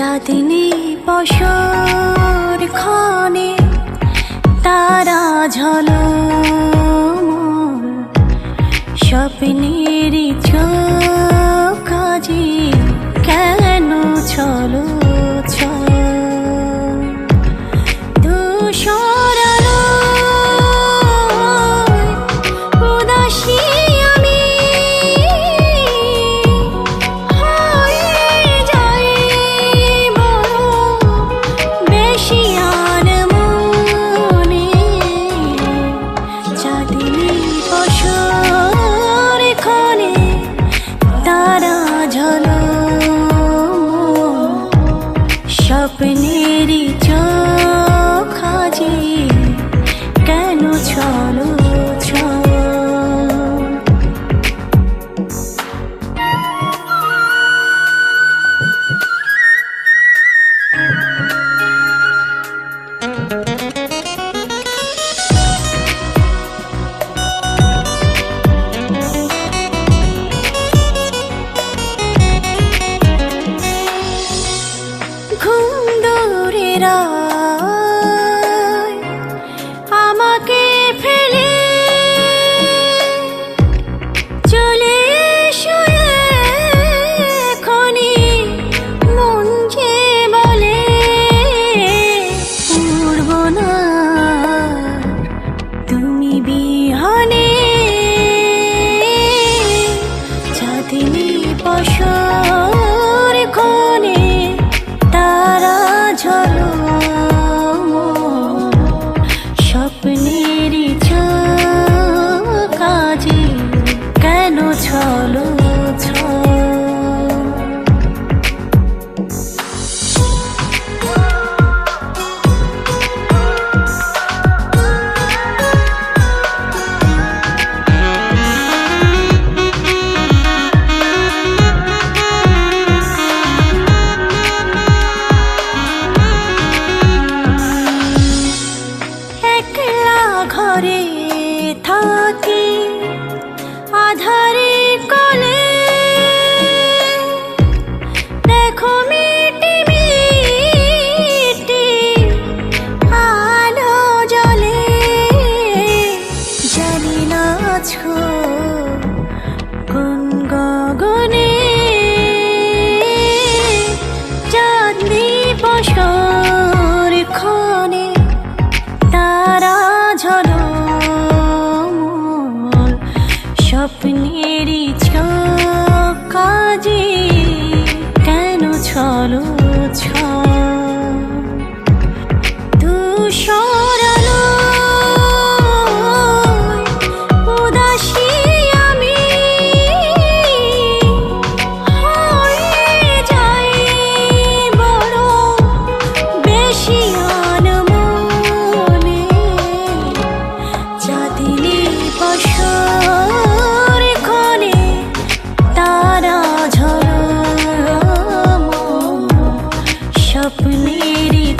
চাঁদিনী বসর খনে তারা ঝল স্বপ্নেরই চোখ কাজে তেরি চোখ আজি কেন ছড়ো Thank 陪你 করে मेरी